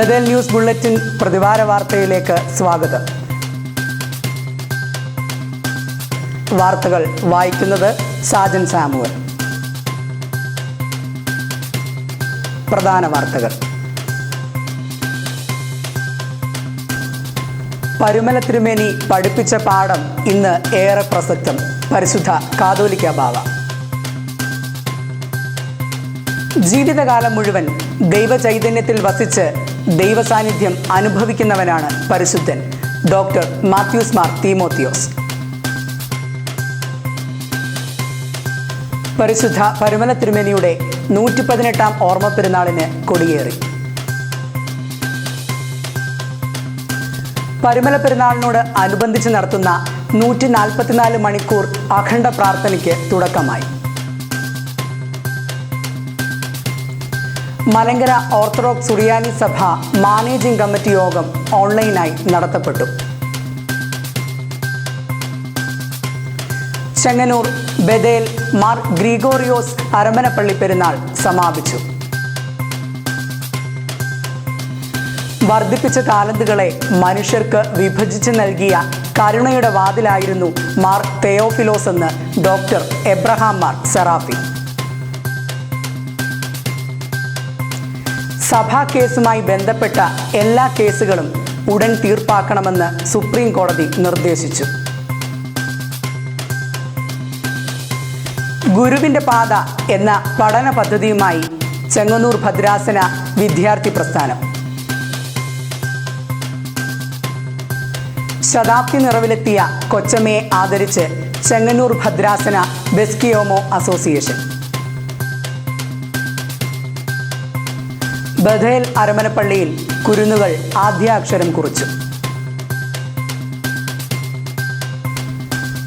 ബദൽ news bulletin പ്രതിവാര വാർത്തയിലേക്ക് സ്വാഗതം. വാർത്തകൾ വായിക്കുന്നത് സാജൻ സാമുവൽ. പ്രധാന വാർത്തകൾ. പരുമല തിരുമേനി പഠിപ്പിച്ച പാഠം ഇന്ന് ഏറെ പ്രസക്തം. പരിശുദ്ധ കാതോലിക്ക ബാവ. ജീവിതകാലം മുഴുവൻ ദൈവചൈതന്യത്തിൽ വസിച്ച് ദൈവസാന്നിധ്യം അനുഭവിക്കുന്നവനാണ് പരിശുദ്ധൻ. ഡോക്ടർ മാത്യൂസ് മാർ തീമോത്തിയോസ്. പരിശുദ്ധ പരുമല തിരുമേനിയുടെ നൂറ്റി പതിനെട്ടാം ഓർമ്മ പെരുന്നാളിന് കൊടിയേറി. പരുമല പെരുന്നാളിനോട് അനുബന്ധിച്ച് നടത്തുന്ന നൂറ്റി നാൽപ്പത്തിനാല് മണിക്കൂർ അഖണ്ഡ പ്രാർത്ഥനയ്ക്ക് തുടക്കമായി. മലങ്കര ഓർത്തഡോക്സ് സുറിയാനി സഭ മാനേജിംഗ് കമ്മിറ്റി യോഗം ഓൺലൈനായി നടത്തപ്പെട്ടു. ചെങ്ങന്നൂർ ബദേൽ മാർ ഗ്രിഗോറിയോസ് അരമനപ്പള്ളി പെരുന്നാൾ സമാപിച്ചു. വർദ്ധിപ്പിച്ച താലന്തുകളെ മനുഷ്യർക്ക് വിഭജിച്ച് നൽകിയ കരുണയുടെ വാതിലായിരുന്നു മാർ തെയോഫിലോസ് എന്ന് ഡോക്ടർ എബ്രഹാം മാർ സെറാഫി. സഭാ കേസുമായി ബന്ധപ്പെട്ട എല്ലാ കേസുകളും ഉടൻ തീർപ്പാക്കണമെന്ന് സുപ്രീം കോടതി നിർദ്ദേശിച്ചു. ഗുരുവിന്റെ പാത എന്ന പഠന പദ്ധതിയുമായി ചെങ്ങന്നൂർ ഭദ്രാസന വിദ്യാർത്ഥി പ്രസ്ഥാനം. ശതാബ്ദി നിറവിലെത്തിയ കൊച്ചമ്മയെ ആദരിച്ച് ചെങ്ങന്നൂർ ഭദ്രാസന ബെസ്കിയോമോ അസോസിയേഷൻ. ബഥേൽ അരമനപ്പള്ളിയിൽ കുരുന്നുകൾ ആദ്യാക്ഷരം കുറിച്ചു.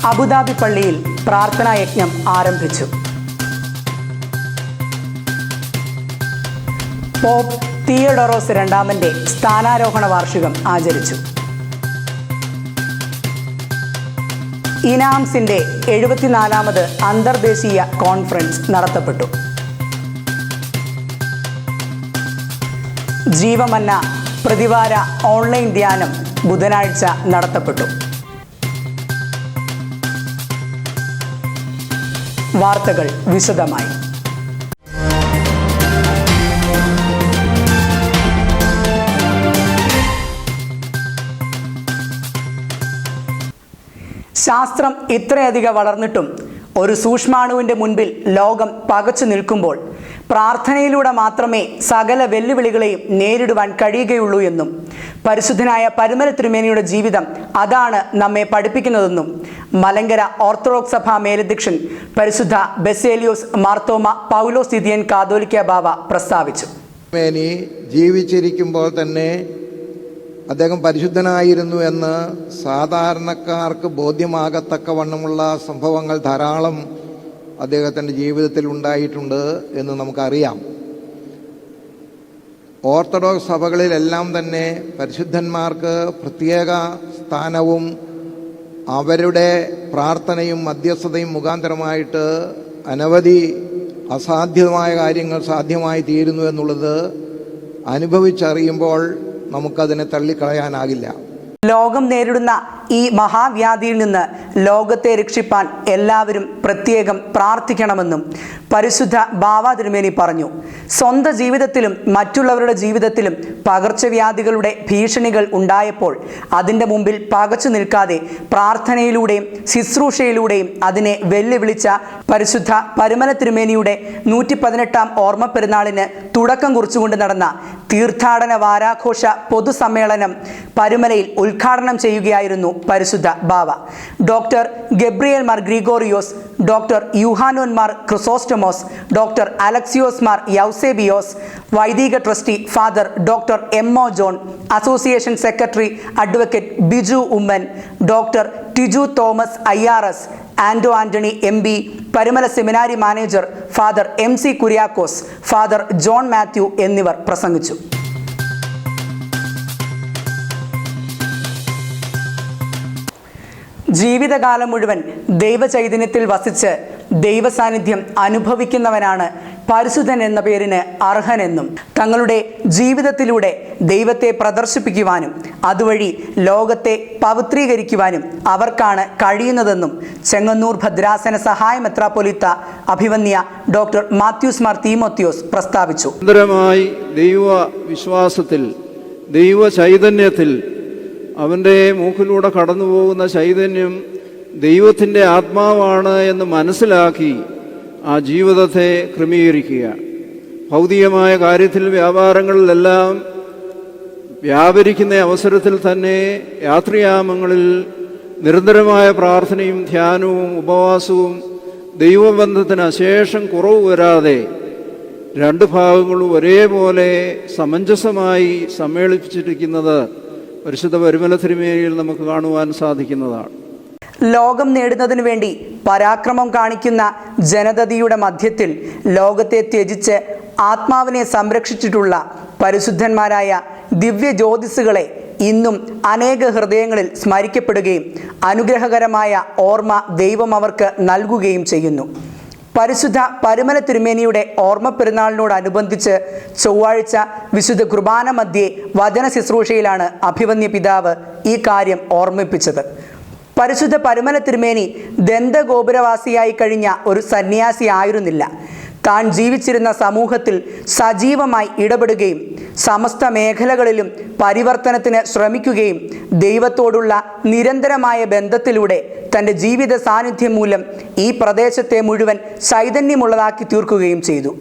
അബുദാബി പള്ളിയിൽ പ്രാർത്ഥനാ യജ്ഞം ആരംഭിച്ചു. പോപ്പ് തിയഡോറോസ് രണ്ടാമന്റെ സ്ഥാനാരോഹണ വാർഷികം ആചരിച്ചു. ഇനാംസിന്റെ എഴുപത്തിനാലാമത് അന്തർദേശീയ കോൺഫറൻസ് നടത്തപ്പെട്ടു. ജീവമന്ന പ്രതിവാര ഓൺലൈൻ ധ്യാനം ബുധനാഴ്ച നടത്തപ്പെട്ടു. വാർത്തകൾ വിശദമായി. ശാസ്ത്രം ഇത്രയധികം വളർന്നിട്ടും ഒരു സൂക്ഷ്മാണുവിന്റെ മുൻപിൽ ലോകം പകച്ചു നിൽക്കുമ്പോൾ പ്രാർത്ഥനയിലൂടെ മാത്രമേ സകല വെല്ലുവിളികളെയും നേരിടുവാൻ കഴിയുകയുള്ളൂ എന്നും പരിശുദ്ധനായ പരുമല തിരുമേനിയുടെ ജീവിതം അതാണ് നമ്മെ പഠിപ്പിക്കുന്നതെന്നും മലങ്കര ഓർത്തഡോക്സ് സഭാ മേലധ്യക്ഷൻ പരിശുദ്ധ ബെസേലിയോസ് മാർത്തോമ പൗലോസ് തിതിയൻ കാതോലിക്ക ബാവ പ്രസ്താവിച്ചു. മേനി ജീവിച്ചിരിക്കുമ്പോൾ തന്നെ അദ്ദേഹം പരിശുദ്ധനായിരുന്നു എന്ന് സാധാരണക്കാർക്ക് ബോധ്യമാകത്തക്കവണ്ണമുള്ള സംഭവങ്ങൾ ധാരാളം അദ്ദേഹത്തിന്റെ ജീവിതത്തിൽ ഉണ്ടായിട്ടുണ്ട് എന്ന് നമുക്കറിയാം. ഓർത്തഡോക്സ് സഭകളിലെല്ലാം തന്നെ പരിശുദ്ധന്മാർക്ക് പ്രത്യേക സ്ഥാനവും അവരുടെ പ്രാർത്ഥനയും മധ്യസ്ഥതയും മുഖാന്തരമായിട്ട് അനവധി അസാധ്യമായ കാര്യങ്ങൾ സാധ്യമായി തീരുന്നു എന്നുള്ളത് അനുഭവിച്ചറിയുമ്പോൾ നമുക്കതിനെ തള്ളിക്കളയാനാകില്ല. ലോകം നേരിടുന്ന ഈ മഹാവ്യാധിയിൽ നിന്ന് ലോകത്തെ രക്ഷിപ്പാൻ എല്ലാവരും പ്രത്യേകം പ്രാർത്ഥിക്കണമെന്നും പരിശുദ്ധ ബാവ തിരുമേനി പറഞ്ഞു. സ്വന്തം ജീവിതത്തിലും മറ്റുള്ളവരുടെ ജീവിതത്തിലും പകർച്ചവ്യാധികളുടെ ഭീഷണികൾ ഉണ്ടായപ്പോൾ അതിന്റെ മുമ്പിൽ പകച്ചു നിൽക്കാതെ പ്രാർത്ഥനയിലൂടെയും ശുശ്രൂഷയിലൂടെയും അതിനെ വെല്ലുവിളിച്ച പരിശുദ്ധ പരുമല തിരുമേനിയുടെ നൂറ്റി പതിനെട്ടാം ഓർമ്മ പെരുന്നാളിന് തുടക്കം കുറിച്ചുകൊണ്ട് നടന്ന തീർത്ഥാടന വാരാഘോഷ പൊതുസമ്മേളനം പരുമലയിൽ ഉദ്ഘാടനം ചെയ്യുകയായിരുന്നു. പരിശുദ്ധ ബാവ. Doctor Gabriel Mar Gregorios doctor Yuhanon Mar Chrysostomos doctor Alexios Mar Yausebios വൈദിക trustee father doctor M O John association secretary advocate Biju Oommen doctor Tiju Thomas I R S Ando Antony M B Parumala seminary manager father M C Kuriakose father John Mathew എന്നിവർ പ്രസംഗിച്ചു. ജീവിതകാലം മുഴുവൻ ദൈവചൈതന്യത്തിൽ വസിച്ച് ദൈവസാന്നിധ്യം അനുഭവിക്കുന്നവനാണ് പരിശുദ്ധൻ എന്ന പേരിന് അർഹനെന്നും തങ്ങളുടെ ജീവിതത്തിലൂടെ ദൈവത്തെ പ്രദർശിപ്പിക്കുവാനും അതുവഴി ലോകത്തെ പവിത്രീകരിക്കുവാനും അവർക്കാണ് കഴിയുന്നതെന്നും ചെങ്ങന്നൂർ ഭദ്രാസന സഹായ മെത്രാപ്പൊലിത്ത അഭിവന്യ ഡോക്ടർ മാത്യൂസ് മാർ തീമോത്യോസ് പ്രസ്താവിച്ചു. ദൈവ വിശ്വാസത്തിൽ ദൈവ ചൈതന്യത്തിൽ അവന്റെ മൂക്കിലൂടെ കടന്നു പോകുന്ന ചൈതന്യം ദൈവത്തിന്റെ ആത്മാവാണ് എന്ന് മനസ്സിലാക്കി ആ ജീവിതത്തെ ക്രമീകരിക്കുക. ഭൗതികമായ കാര്യത്തിൽ വ്യാപാരങ്ങളിലെല്ലാം വ്യാപരിക്കുന്ന അവസരത്തിൽ തന്നെ യാത്രയാമങ്ങളിൽ നിരന്തരമായ പ്രാർത്ഥനയും ധ്യാനവും ഉപവാസവും ദൈവബന്ധത്തിന് അശേഷം കുറവ് വരാതെ രണ്ട് ഭാഗങ്ങളും ഒരേപോലെ സമഞ്ജസമായി സമ്മേളിപ്പിച്ചിരിക്കുന്നത് പരിശുദ്ധ പരിമല തിരുമേനിയിൽ നമുക്ക് കാണുവാൻ സാധിക്കുന്നതാണ്. ലോകം നേടുന്നതിനു വേണ്ടി പരാക്രമം കാണിക്കുന്ന ജനതയുടെ മധ്യത്തിൽ ലോകത്തെ ത്യജിച്ച് ആത്മാവിനെ സംരക്ഷിച്ചിട്ടുള്ള പരിശുദ്ധന്മാരായ ദിവ്യ ജ്യോതിസുകളെ ഇന്നും അനേക ഹൃദയങ്ങളിൽ സ്മരിക്കപ്പെടുകയും അനുഗ്രഹകരമായ ഓർമ്മ ദൈവം അവർക്ക് നൽകുകയും ചെയ്യുന്നു. പരിശുദ്ധ പരുമല തിരുമേനിയുടെ ഓർമ്മ പെരുന്നാളിനോടനുബന്ധിച്ച് ചൊവ്വാഴ്ച വിശുദ്ധ കുർബാന മധ്യേ വചന ശുശ്രൂഷയിലാണ് അഭിവന്യ പിതാവ് ഈ കാര്യം ഓർമ്മിപ്പിച്ചത്. പരിശുദ്ധ പരുമല തിരുമേനി ദന്തഗോപുരവാസിയായി കഴിഞ്ഞ ഒരു സന്യാസി ആയിരുന്നില്ല താൻ ജീവിച്ചിരുന്ന സമൂഹത്തിൽ സജീവമായി ഇടപെടുകയും സമസ്ത മേഖലകളിലും പരിവർത്തനത്തിന് ശ്രമിക്കുകയും ദൈവത്തോടുള്ള നിരന്തരമായ ബന്ധത്തിലൂടെ തന്റെ ജീവിത സാന്നിധ്യം മൂലം ഈ പ്രദേശത്തെ മുഴുവൻ ചൈതന്യമുള്ളതാക്കി തീർക്കുകയും ചെയ്തു.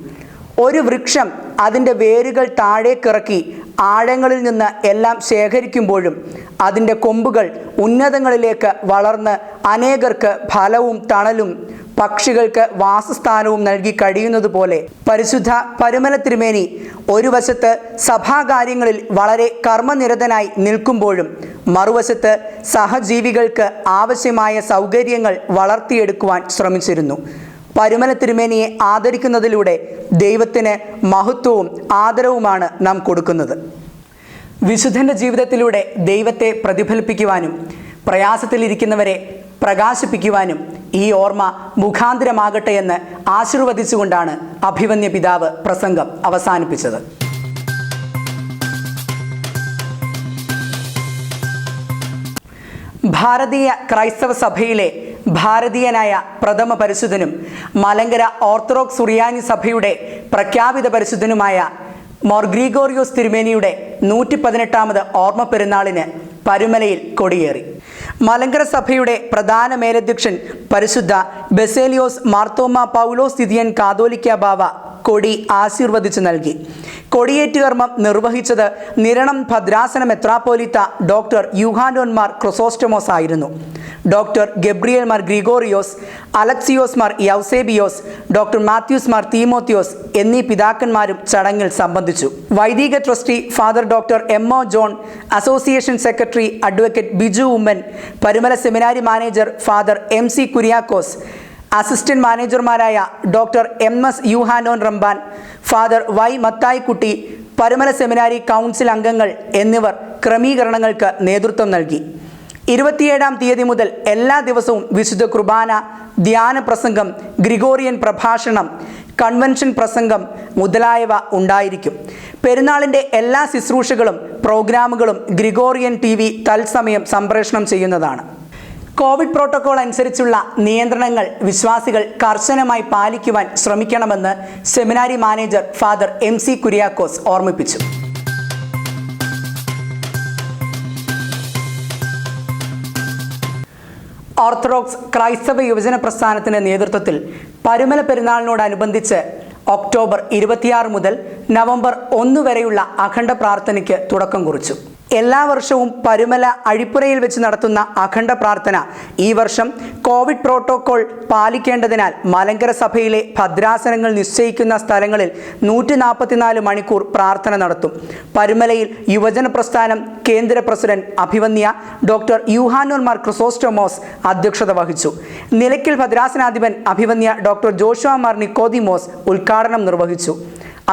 ഒരു വൃക്ഷം അതിന്റെ വേരുകൾ താഴേക്കിറക്കി ആഴങ്ങളിൽ നിന്ന് എല്ലാം ശേഖരിക്കുമ്പോഴും അതിന്റെ കൊമ്പുകൾ ഉന്നതങ്ങളിലേക്ക് വളർന്ന് അനേകർക്ക് ഫലവും തണലും പക്ഷികൾക്ക് വാസസ്ഥാനവും നൽകി കഴിയുന്നത് പോലെ പരിശുദ്ധ പരുമല തിരുമേനി ഒരു വശത്ത് സഭാകാര്യങ്ങളിൽ വളരെ കർമ്മനിരതനായി നിൽക്കുമ്പോഴും മറുവശത്ത് സഹജീവികൾക്ക് ആവശ്യമായ സൗകര്യങ്ങൾ വളർത്തിയെടുക്കുവാൻ ശ്രമിച്ചിരുന്നു. പരുമല തിരുമേനിയെ ആദരിക്കുന്നതിലൂടെ ദൈവത്തിന് മഹത്വവും ആദരവുമാണ് നാം കൊടുക്കുന്നത്. വിശുദ്ധന്റെ ജീവിതത്തിലൂടെ ദൈവത്തെ പ്രതിഫലിപ്പിക്കുവാനും പ്രയാസത്തിലിരിക്കുന്നവരെ പ്രകാശിപ്പിക്കുവാനും ഈ ഓർമ്മ മുഖാന്തിരമാകട്ടെ എന്ന് ആശീർവദിച്ചുകൊണ്ടാണ് അഭിവന്യ പിതാവ് പ്രസംഗം അവസാനിപ്പിച്ചത്. ഭാരതീയ ക്രൈസ്തവ സഭയിലെ ഭാരതീയനായ പ്രഥമ പരിശുദ്ധനും മലങ്കര ഓർത്തഡോക്സ് സുറിയാനി സഭയുടെ പ്രഖ്യാപിത പരിശുദ്ധനുമായ മോർ ഗ്രിഗോറിയോസ് തിരുമേനിയുടെ നൂറ്റി പതിനെട്ടാമത് ഓർമ്മ പെരുന്നാളിന് പരുമലയിൽ കൊടിയേറി. മലങ്കര സഭയുടെ പ്രധാന മേലധ്യക്ഷൻ പരിശുദ്ധ ബെസേലിയോസ് മാർത്തോമ പൗലോസ് തിതിയൻ കാതോലിക്ക ബാവ കൊടി ആശീർവദിച്ചു നൽകി. കൊടിയേറ്റുകർമ്മം നിർവഹിച്ചത് നിരണം ഭദ്രാസന മെത്രാപ്പോലിത്ത ഡോക്ടർ യുഹാനോന്മാർ ക്രിസോസ്റ്റമോസ് ആയിരുന്നു ഡോക്ടർ ഗബ്രിയേൽ മാർ ഗ്രിഗോറിയോസ് അലക്സിയോസ് മാർ യൗസേബിയോസ് ഡോക്ടർ മാത്യൂസ് മാർ തീമോത്തിയോസ് എന്നീ പിതാക്കന്മാരും ചടങ്ങിൽ സംബന്ധിച്ചു. വൈദിക trustee father doctor M O John association secretary advocate Biju Oommen Parumala seminary manager father M C Kuriakose assistant മാനേജർമാരായ doctor M S Yuhanon Ramban father Y Mathaikutty Parumala seminary council അംഗങ്ങൾ എന്നിവർ ക്രമീകരണങ്ങൾക്ക് നേതൃത്വം നൽകി. ഇരുപത്തിയേഴാം തീയതി മുതൽ എല്ലാ ദിവസവും വിശുദ്ധ കുർബാന ധ്യാന പ്രസംഗം ഗ്രിഗോറിയൻ പ്രഭാഷണം കൺവെൻഷൻ പ്രസംഗം മുതലായവ ഉണ്ടായിരിക്കും. പെരുന്നാളിന്റെ എല്ലാ ശുശ്രൂഷകളും പ്രോഗ്രാമുകളും ഗ്രിഗോറിയൻ ടി വി തത്സമയം സംപ്രേഷണം ചെയ്യുന്നതാണ്. കോവിഡ് പ്രോട്ടോകോൾ അനുസരിച്ചുള്ള നിയന്ത്രണങ്ങൾ വിശ്വാസികൾ കർശനമായി പാലിക്കുവാൻ ശ്രമിക്കണമെന്ന് seminary manager father M C Kuriakose ഓർമ്മിപ്പിച്ചു. ഓർത്തഡോക്സ് ക്രൈസ്തവ യുവജന പ്രസ്ഥാനത്തിന്റെ നേതൃത്വത്തിൽ പരുമല പെരുന്നാളിനോടനുബന്ധിച്ച് ഒക്ടോബർ ഇരുപത്തിയാറ് മുതൽ നവംബർ ഒന്ന് വരെയുള്ള അഖണ്ഡ പ്രാർത്ഥനയ്ക്ക് തുടക്കം കുറിച്ചു. എല്ലാ വർഷവും പരുമല അഴിപ്പുരയിൽ വെച്ച് നടത്തുന്ന അഖണ്ഡ പ്രാർത്ഥന. ഈ വർഷം കോവിഡ് പ്രോട്ടോകോൾ പാലിക്കേണ്ടതിനാൽ മലങ്കര സഭയിലെ ഭദ്രാസനങ്ങൾ നിശ്ചയിക്കുന്ന സ്ഥലങ്ങളിൽ നൂറ്റി നാൽപ്പത്തിനാല് മണിക്കൂർ പ്രാർത്ഥന നടത്തും. പരുമലയിൽ യുവജന പ്രസ്ഥാനം കേന്ദ്ര പ്രസിഡന്റ് അഭിവന്യ ഡോക്ടർ യുഹാനോൻ മാർ ക്രിസോസ്റ്റോമോസ് അധ്യക്ഷത വഹിച്ചു. നിലയ്ക്കൽ ഭദ്രാസനാധിപൻ അഭിവന്യ ഡോക്ടർ ജോഷുവ മാർ നിക്കോദിമോസ് ഉദ്ഘാടനം നിർവഹിച്ചു.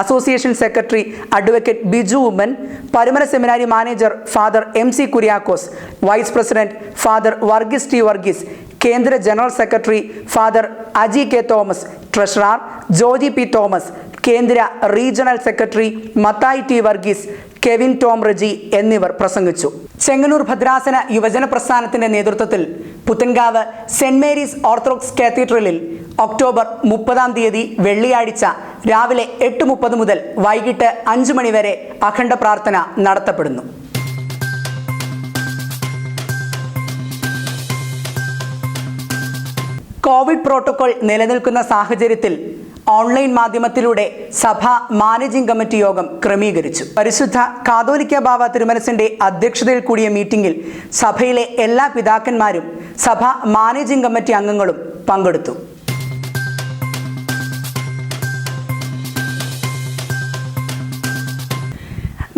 Association secretary advocate Biju Oommen Parumala seminary manager father M C Kuriakose vice president father Varghese T Varghese കേന്ദ്ര general secretary father Aji K Thomas treasurer Joji P Thomas കേന്ദ്ര regional secretary Mathai T Varghese Kevin Tom Reji എന്നിവർ പ്രസംഗിച്ചു. ചെങ്ങന്നൂർ ഭദ്രാസന യുവജന പ്രസ്ഥാനത്തിന്റെ നേതൃത്വത്തിൽ Puthenkavu saint Mary's orthodox കാത്തീഡ്രലിൽ October മുപ്പതാം തീയതി വെള്ളിയാഴ്ച രാവിലെ എട്ട് മുപ്പത് മുതൽ വൈകിട്ട് അഞ്ച് മണിവരെ അഖണ്ഡ പ്രാർത്ഥന നടത്തപ്പെടുന്നു. കോവിഡ് പ്രോട്ടോകോൾ നിലനിൽക്കുന്ന സാഹചര്യത്തിൽ ഓൺലൈൻ മാധ്യമത്തിലൂടെ സഭ മാനേജിംഗ് കമ്മിറ്റി യോഗം ക്രമീകരിച്ചു. പരിശുദ്ധ കാതോലിക്ക ബാബ തിരുമനസിന്റെ അധ്യക്ഷതയിൽ കൂടിയ മീറ്റിംഗിൽ സഭയിലെ എല്ലാ പിതാക്കന്മാരും സഭ മാനേജിംഗ് കമ്മിറ്റി അംഗങ്ങളും പങ്കെടുത്തു.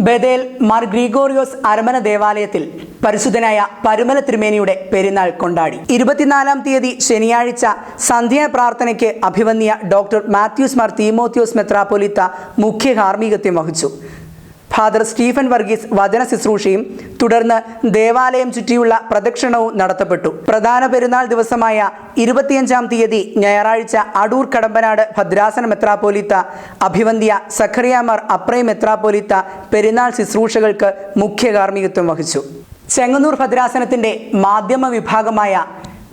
ബദേൽ മാർ ഗ്രിഗോറിയോസ് അരമന ദേവാലയത്തിൽ പരിശുദ്ധനായ പരുമല തിരുമേനിയുടെ പെരുന്നാൾ കൊണ്ടാടി. ഇരുപത്തിനാലാം തീയതി ശനിയാഴ്ച സന്ധ്യാ പ്രാർത്ഥനയ്ക്ക് അഭിവന്യ ഡോക്ടർ മാത്യൂസ് മാർ തീമോത്യോസ് മെത്രാപ്പൊലിത്ത മുഖ്യ കാർമ്മികത്വം വഹിച്ചു. ഫാദർ സ്റ്റീഫൻ വർഗീസ് വചന ശുശ്രൂഷയും തുടർന്ന് ദേവാലയം ചുറ്റിയുള്ള പ്രദക്ഷിണവും നടത്തപ്പെട്ടു. പ്രധാന പെരുന്നാൾ ദിവസമായ ഇരുപത്തിയഞ്ചാം തീയതി ഞായറാഴ്ച അടൂർ കടമ്പനാട് ഭദ്രാസന മെത്രാപൊലിത്ത അഭിവന്ധ്യ സഖറിയാമാർ അപ്രൈ മെത്രാപൊലിത്ത പെരുന്നാൾ ശുശ്രൂഷകൾക്ക് മുഖ്യ കാർമ്മികത്വം വഹിച്ചു. ചെങ്ങന്നൂർ ഭദ്രാസനത്തിന്റെ മാധ്യമ വിഭാഗമായ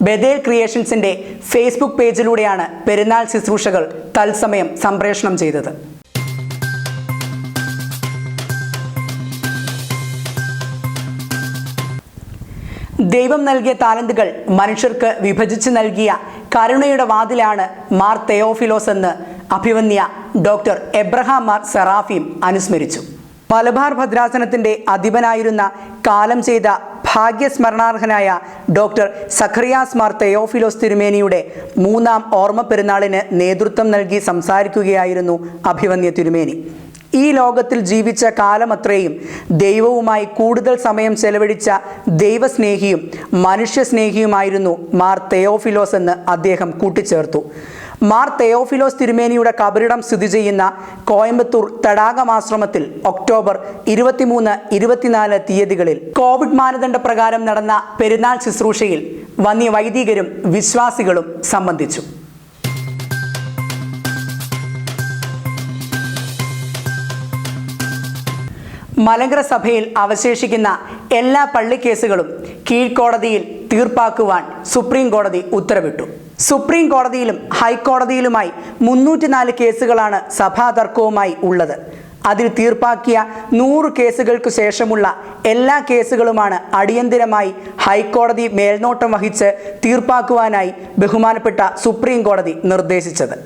ബദേൽ ക്രിയേഷൻസിന്റെ ഫേസ്ബുക്ക് പേജിലൂടെയാണ് പെരുന്നാൾ ശുശ്രൂഷകൾ തത്സമയം സംപ്രേഷണം ചെയ്തത്. ദൈവം നൽകിയ താലന്തുകൾ മനുഷ്യർക്ക് വിഭജിച്ച് നൽകിയ കരുണയുടെ വാതിലാണ് മാർ തെയോഫിലോസ് എന്ന് അഭിവന്യ ഡോക്ടർ എബ്രഹാം മാർ സെറാഫിയും അനുസ്മരിച്ചു. മലബാർ ഭദ്രാസനത്തിന്റെ അധിപനായിരുന്ന കാലം ചെയ്ത ഭാഗ്യസ്മരണാർഹനായ ഡോക്ടർ സഖറിയാസ് മാർ തെയോഫിലോസ് തിരുമേനിയുടെ മൂന്നാം ഓർമ്മ പെരുന്നാളിന് നേതൃത്വം നൽകി സംസാരിക്കുകയായിരുന്നു അഭിവന്യ തിരുമേനി. ഈ ലോകത്തിൽ ജീവിച്ച കാലമത്രയും ദൈവവുമായി കൂടുതൽ സമയം ചെലവഴിച്ച ദൈവസ്നേഹിയും മനുഷ്യസ്നേഹിയുമായിരുന്നു മാർ തെയോഫിലോസ് എന്ന് അദ്ദേഹം കൂട്ടിച്ചേർത്തു. മാർ തെയോഫിലോസ് തിരുമേനിയുടെ കബറിടം സ്ഥിതി ചെയ്യുന്ന കോയമ്പത്തൂർ തടാകമാശ്രമത്തിൽ ഒക്ടോബർ ഇരുപത്തിമൂന്ന് ഇരുപത്തിനാല് തീയതികളിൽ കോവിഡ് മാനദണ്ഡ പ്രകാരം നടന്ന പെരുന്നാൾ ശുശ്രൂഷയിൽ വന്യ വൈദികരും വിശ്വാസികളും സംബന്ധിച്ചു. മലങ്കര സഭയിൽ അവശേഷിക്കുന്ന എല്ലാ പള്ളിക്കേസുകളും കീഴ്ക്കോടതിയിൽ തീർപ്പാക്കുവാൻ സുപ്രീം കോടതി ഉത്തരവിട്ടു. സുപ്രീം കോടതിയിലും ഹൈക്കോടതിയിലുമായി മുന്നൂറ്റിനാല് കേസുകളാണ് സഭാതർക്കവുമായി ഉള്ളത്. അതിൽ തീർപ്പാക്കിയ നൂറ് കേസുകൾക്ക് ശേഷമുള്ള എല്ലാ കേസുകളുമാണ് അടിയന്തിരമായി ഹൈക്കോടതി മേൽനോട്ടം വഹിച്ച് തീർപ്പാക്കുവാനായി ബഹുമാനപ്പെട്ട സുപ്രീം കോടതി നിർദ്ദേശിച്ചത്.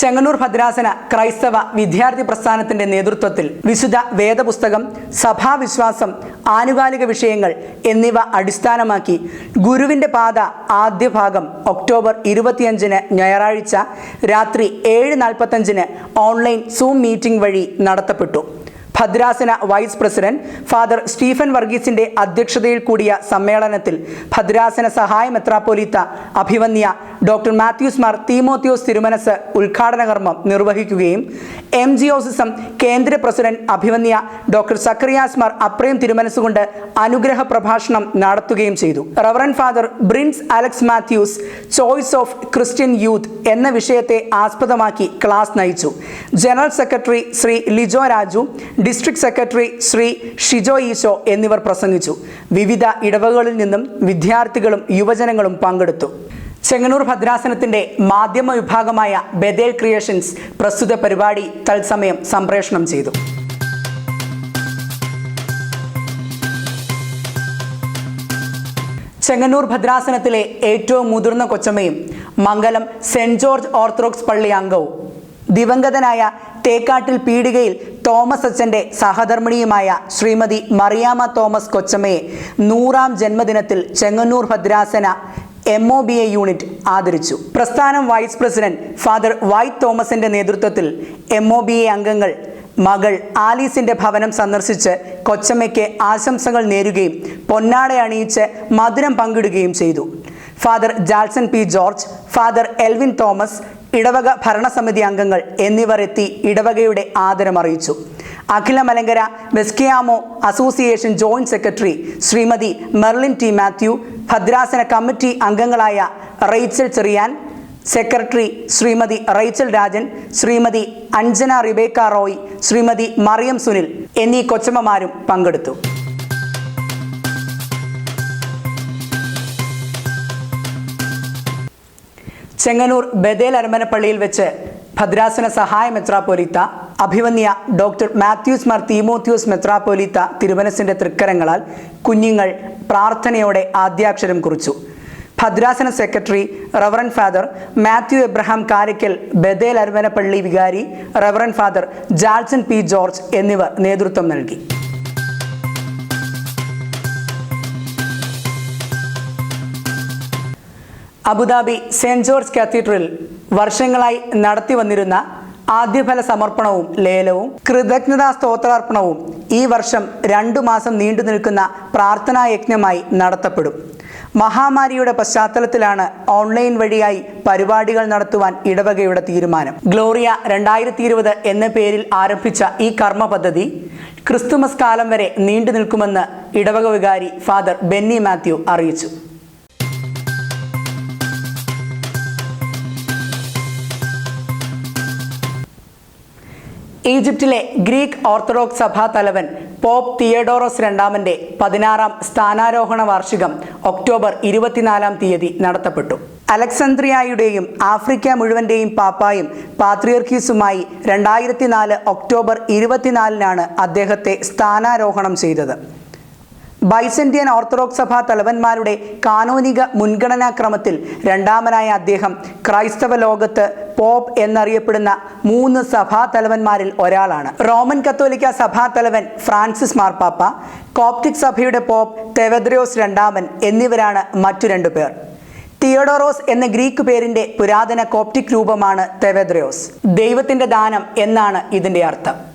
ചെങ്ങന്നൂർ ഭദ്രാസന ക്രൈസ്തവ വിദ്യാർത്ഥി പ്രസ്ഥാനത്തിന്റെ നേതൃത്വത്തിൽ വിശുദ്ധ വേദപുസ്തകം സഭാവിശ്വാസം ആനുകാലിക വിഷയങ്ങൾ എന്നിവ അടിസ്ഥാനമാക്കി ഗുരുവിന്റെ പാത ആദ്യ ഭാഗം ഒക്ടോബർ ഇരുപത്തിയഞ്ചിന് ഞായറാഴ്ച രാത്രി ഏഴ് നാൽപ്പത്തഞ്ചിന് ഓൺലൈൻ സൂം മീറ്റിംഗ് വഴി നടത്തപ്പെട്ടു. ഭദ്രാസന വൈസ് പ്രസിഡന്റ് ഫാദർ സ്റ്റീഫൻ വർഗീസിന്റെ അധ്യക്ഷതയിൽ കൂടിയ സമ്മേളനത്തിൽ ഭദ്രാസന സഹായ മെത്രാപ്പൊലീത്ത അഭിവന്യ ഡോക്ടർ മാത്യൂസ് മാർ തീമോത്യോസ് തിരുമനസ് ഉദ്ഘാടന കർമ്മം നിർവഹിക്കുകയും എം ജി ഓസിസം കേന്ദ്ര പ്രസിഡന്റ് അഭിവന്യ ഡോക്ടർ സക്രിയാസ് മാർ അപ്രയം തിരുമനസ് കൊണ്ട് അനുഗ്രഹ പ്രഭാഷണം നടത്തുകയും ചെയ്തു. Reverend father Brins Alex Mathews choice of Christian youth എന്ന വിഷയത്തെ ആസ്പദമാക്കി ക്ലാസ് നയിച്ചു. General secretary Shri Lijo Raju district secretary Shri Shijo Esho എന്നിവർ പ്രസംഗിച്ചു. വിവിധ ഇടവകളിൽ നിന്നും വിദ്യാർത്ഥികളും യുവജനങ്ങളും പങ്കെടുത്തു. ചെങ്ങന്നൂർ ഭദ്രാസനത്തിന്റെ മാധ്യമ വിഭാഗമായ ബദേൽ ക്രിയേഷൻസ് പ്രസ്തുത പരിപാടി തത്സമയം സംപ്രേഷണം ചെയ്തു. ചെങ്ങന്നൂർ ഭദ്രാസനത്തിലെ ഏറ്റവും മുതിർന്ന കൊച്ചമ്മയും മംഗലം സെന്റ് ജോർജ് ഓർത്തഡോക്സ് പള്ളി അംഗവും. ദിവംഗതനായ തേക്കാട്ടിൽ പീടികയിൽ തോമസ് അച്ഛന്റെ സഹധർമ്മിണിയുമായ ശ്രീമതി മറിയാമ തോമസ് കൊച്ചമ്മയെ നൂറാം ജന്മദിനത്തിൽ ചെങ്ങന്നൂർ ഭദ്രാസന M O B A unit ആദരിച്ചു. പ്രസ്ഥാനം വൈസ് പ്രസിഡന്റ് ഫാദർ വൈ തോമസിന്റെ നേതൃത്വത്തിൽ എം ഒ ബി എ അംഗങ്ങൾ മകൾ ആലീസിന്റെ ഭവനം സന്ദർശിച്ച് കൊച്ചമ്മയ്ക്ക് ആശംസകൾ നേരുകയും പൊന്നാട അണിയിച്ച് മധുരം പങ്കിടുകയും ചെയ്തു. Father Jalson P George father Elvin Thomas ഇടവക ഭരണസമിതി അംഗങ്ങൾ എന്നിവർ എത്തി ഇടവകയുടെ ആദരമറിയിച്ചു. അഖില Malankara വെസ്കിയാമോ association joint secretary Shrimati Merlin T Mathew ഭദ്രാസന കമ്മിറ്റി അംഗങ്ങളായ റൈച്ചൽ ചെറിയാൻ സെക്രട്ടറി ശ്രീമതി റൈച്ചൽ രാജൻ ശ്രീമതി അഞ്ജന റിബേക്ക റോയ് ശ്രീമതി മറിയം സുനിൽ എന്നീ കൊച്ചമ്മമാരും പങ്കെടുത്തു. ചെങ്ങന്നൂർ ബദേൽ അരമനപ്പള്ളിയിൽ വെച്ച് ഭദ്രാസന സഹായ മെത്രാപ്പൊലീത്ത അഭിവന്യ ഡോക്ടർ മാത്യൂസ് മാർ തീമോത്യൂസ് മെത്രാപ്പൊലീത്ത തിരുവനസിന്റെ തൃക്കരങ്ങളാൽ കുഞ്ഞുങ്ങൾ പ്രാർത്ഥനയോടെ ആദ്യാക്ഷരം കുറിച്ചു. ഭദ്രാസന secretary reverend father Mathew Abraham Karackal Bethel അരമനപ്പള്ളി വികാരി reverend father Jalson P George എന്നിവർ നേതൃത്വം നൽകി. അബുദാബി സെന്റ് ജോർജ് കാത്തീഡ്രൽ വർഷങ്ങളായി നടത്തി വന്നിരുന്ന ആദ്യഫല സമർപ്പണവും ലേലവും കൃതജ്ഞതാ സ്തോത്രാർപ്പണവും ഈ വർഷം രണ്ടു മാസം നീണ്ടു നിൽക്കുന്ന പ്രാർത്ഥനാ യജ്ഞമായി നടത്തപ്പെടും. മഹാമാരിയുടെ പശ്ചാത്തലത്തിലാണ് ഓൺലൈൻ വഴിയായി പരിപാടികൾ നടത്തുവാൻ ഇടവകയുടെ തീരുമാനം. ഗ്ലോറിയ രണ്ടായിരത്തി ഇരുപത് എന്ന പേരിൽ ആരംഭിച്ച ഈ കർമ്മ പദ്ധതി ക്രിസ്തുമസ് കാലം വരെ നീണ്ടു നിൽക്കുമെന്ന് ഇടവക വികാരി ഫാദർ ബെന്നി മാത്യു അറിയിച്ചു. ഈജിപ്തിലെ ഗ്രീക്ക് ഓർത്തഡോക്സ് സഭാ തലവൻ പോപ്പ് തിയഡോറോസ് രണ്ടാമന്റെ പതിനാറാം സ്ഥാനാരോഹണ വാർഷികം ഒക്ടോബർ ഇരുപത്തിനാലാം തീയതി നടത്തപ്പെട്ടു. അലക്സാന്ദ്രിയയുടെയും ആഫ്രിക്ക മുഴുവന്റെയും പാപ്പായും പാത്രിയർക്കീസുമായി രണ്ടായിരത്തി നാല് ഒക്ടോബർ ഇരുപത്തിനാലിനാണ് അദ്ദേഹത്തെ സ്ഥാനാരോഹണം ചെയ്തത്. ബൈസന്റിയൻ ഓർത്തഡോക്സ് സഭാ തലവന്മാരുടെ കാനോനിക മുൻഗണനാക്രമത്തിൽ രണ്ടാമനായ അദ്ദേഹം ക്രൈസ്തവ ലോകത്ത് പോപ്പ് എന്നറിയപ്പെടുന്ന മൂന്ന് സഭാ തലവന്മാരിൽ ഒരാളാണ്. റോമൻ കത്തോലിക്ക സഭാ തലവൻ ഫ്രാൻസിസ് മാർപ്പാപ്പ കോപ്റ്റിക് സഭയുടെ പോപ്പ് തെവദ്രോസ് രണ്ടാമൻ എന്നിവരാണ് മറ്റു രണ്ടു പേർ. തിയോഡോറോസ് എന്ന ഗ്രീക്ക് പേരിന്റെ പുരാതന കോപ്റ്റിക് രൂപമാണ് തെവദ്രോസ് ദൈവത്തിന്റെ ദാനം എന്നാണ് ഇതിന്റെ അർത്ഥം.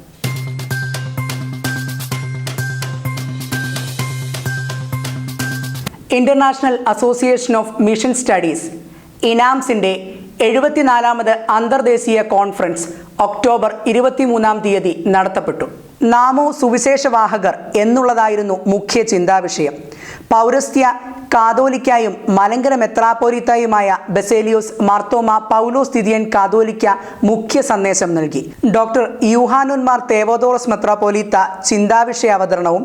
International association of mission studies ഇനാംസിന്റെ എഴുപത്തിനാലാമത് അന്തർദേശീയ കോൺഫറൻസ് ഒക്ടോബർ ഇരുപത്തിമൂന്നാം തീയതി നടത്തപ്പെട്ടു. നാമോ സുവിശേഷവാഹകർ എന്നുള്ളതായിരുന്നു മുഖ്യ ചിന്താവിഷയം. പൗരസ്ത്യ കാതോലിക്കായും മലങ്കര മെത്രാപ്പോലിത്തായുമായ ബസേലിയോസ് മാർത്തോമ പൗലോസ് തിതിയൻ കാതോലിക്ക മുഖ്യ സന്ദേശം നൽകി. ഡോക്ടർ യുഹാനുന്മാർ തേവോദോറസ് മെത്രാപ്പോലിത്ത ചിന്താവിഷയ അവതരണവും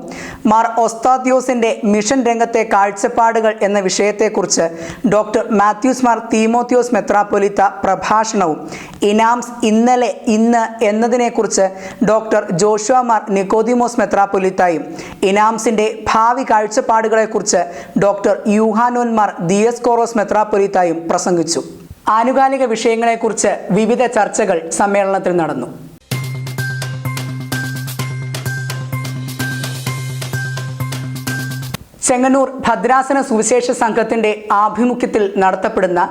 മാർ ഒസ്താദ്യോസിന്റെ മിഷൻ രംഗത്തെ കാഴ്ചപ്പാടുകൾ എന്ന വിഷയത്തെക്കുറിച്ച് ഡോക്ടർ മാത്യൂസ് മാർ തീമോത്യോസ് മെത്രാപ്പൊലിത്ത പ്രഭാഷണവും ഇനാംസ് ഇന്നലെ ഇന്ന് എന്നതിനെക്കുറിച്ച് ഡോക്ടർ ജോഷുവ മാർ നിക്കോദിമോസ് മെത്രാപ്പൊലിത്തായും ഇനാംസിന്റെ ഭാവി കാഴ്ചപ്പാടുകളെക്കുറിച്ച് ഡോക്ടർ യൂഹാനോന്മാർ ദിയസ്കോറോസ് മെത്രാപ്പൊലീത്തായും പ്രസംഗിച്ചു. ആനുകാലിക വിഷയങ്ങളെക്കുറിച്ച് വിവിധ ചർച്ചകൾ സമ്മേളനത്തിൽ നടന്നു. ചെങ്ങന്നൂർ ഭദ്രാസന സുവിശേഷ സംഘത്തിന്റെ ആഭിമുഖ്യത്തിൽ നടത്തപ്പെടുന്ന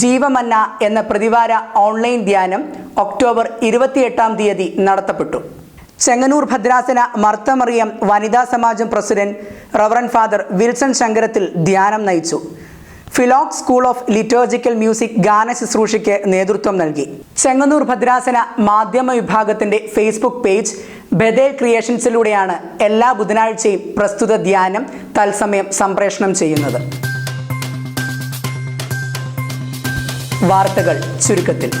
ജീവമന്ന എന്ന പ്രതിവാര ഓൺലൈൻ ധ്യാനം ഒക്ടോബർ ഇരുപത്തിയെട്ടാം തീയതി നടത്തപ്പെട്ടു. ചെങ്ങന്നൂർ ഭദ്രാസന മർത്തമറിയം വനിതാ സമാജം president reverend father Wilson Sankarathil ധ്യാനം നയിച്ചു. ഫിലോക് സ്കൂൾ ഓഫ് ലിറ്റോജിക്കൽ മ്യൂസിക് ഗാന ശുശ്രൂഷയ്ക്ക് നേതൃത്വം നൽകി. ചെങ്ങന്നൂർ ഭദ്രാസന മാധ്യമ വിഭാഗത്തിന്റെ ഫേസ്ബുക്ക് പേജ് ബദേൽ ക്രിയേഷൻസിലൂടെയാണ് എല്ലാ ബുധനാഴ്ചയും പ്രസ്തുത ധ്യാനം തത്സമയം സംപ്രേഷണം ചെയ്യുന്നത്. വാർത്തകൾ ചുരുക്കത്തിൽ.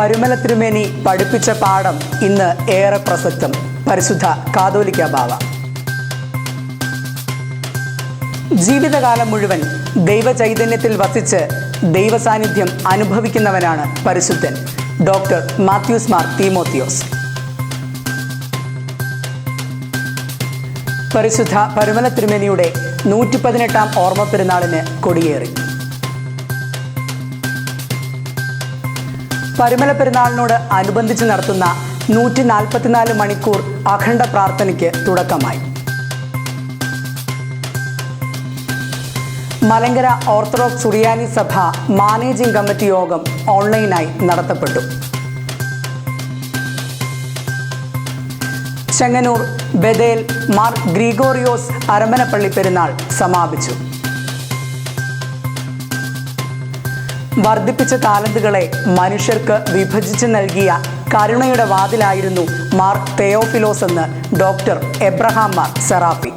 പരുമല തിരുമേനി പഠിപ്പിച്ച പാഠം ഇന്ന് ഏറെ പ്രസക്തം. പരിശുദ്ധ കാതോലിക്ക ബാവ. ജീവിതകാലം മുഴുവൻ ദൈവചൈതന്യത്തിൽ വസിച്ച് ദൈവസാന്നിധ്യം അനുഭവിക്കുന്നവനാണ് പരിശുദ്ധൻ ഡോക്ടർ മാത്യൂസ് മാർ തീമോത്തിയോസ്. പരിശുദ്ധ പരുമല തിരുമേനിയുടെ നൂറ്റി പതിനെട്ടാം ഓർമ്മ പെരുന്നാളിന് കൊടിയേറി. പരുമല പെരുന്നാളിനോട് അനുബന്ധിച്ച് നടത്തുന്ന നൂറ്റി നാൽപ്പത്തിനാല് മണിക്കൂർ അഖണ്ഡ പ്രാർത്ഥനയ്ക്ക് തുടക്കമായി. മലങ്കര ഓർത്തഡോക്സ് സുറിയാനി സഭ മാനേജിംഗ് കമ്മിറ്റി യോഗം ഓൺലൈനായി നടത്തപ്പെട്ടു. ചെങ്ങന്നൂർ ബദേൽ മാർ ഗ്രിഗോറിയോസ് അരമനപ്പള്ളി പെരുന്നാൾ സമാപിച്ചു. വർദ്ധിപ്പിച്ച താലന്തുകളെ മനുഷ്യർക്ക് വിഭജിച്ച് നൽകിയ കരുണയുടെ വാതിലായിരുന്നു മാർ തെയോഫിലോസ് എന്ന് ഡോക്ടർ എബ്രഹാം മാർ സെറാഫി.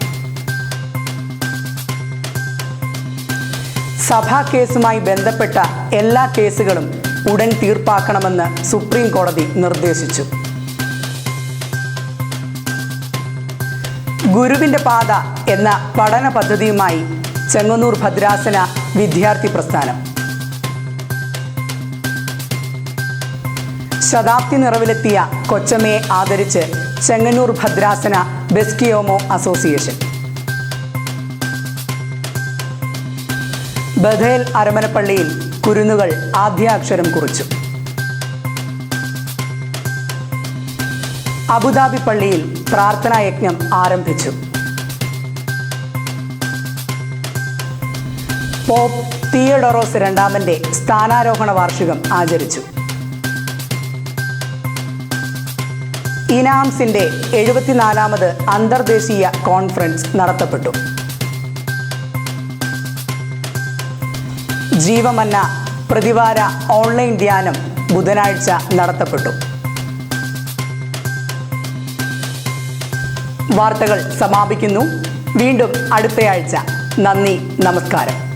സഭാ കേസുമായി ബന്ധപ്പെട്ട എല്ലാ കേസുകളും ഉടൻ തീർപ്പാക്കണമെന്ന് സുപ്രീം കോടതി നിർദ്ദേശിച്ചു. ഗുരുവിന്റെ പാത എന്ന പഠന പദ്ധതിയുമായി ചെങ്ങന്നൂർ ഭദ്രാസന വിദ്യാർത്ഥി പ്രസ്ഥാനം. ശതാബ്ദി നിറവിലെത്തിയ കൊച്ചമ്മയെ ആദരിച്ച് ചെങ്ങന്നൂർ ഭദ്രാസന ബെസ്കിയോമോ അസോസിയേഷൻ. ബഥേൽ അരമനപ്പള്ളിയിൽ കുരുന്നുകൾ ആദ്യാക്ഷരം കുറിച്ചു. അബുദാബി പള്ളിയിൽ പ്രാർത്ഥനാ യജ്ഞം ആരംഭിച്ചു. പോപ്പ് തിയഡോറോസ് രണ്ടാമന്റെ സ്ഥാനാരോഹണ വാർഷികം ആചരിച്ചു. ഇനാംസിന്റെ എഴുപത്തിനാലാമത് അന്തർദേശീയ കോൺഫറൻസ് നടത്തപ്പെട്ടു. ജീവമന്ന പ്രതിവാര ഓൺലൈൻ ധ്യാനം ബുധനാഴ്ച നടത്തപ്പെട്ടു. വാർത്തകൾ സമാപിക്കുന്നു. വീണ്ടും അടുത്തയാഴ്ച. നന്ദി നമസ്കാരം.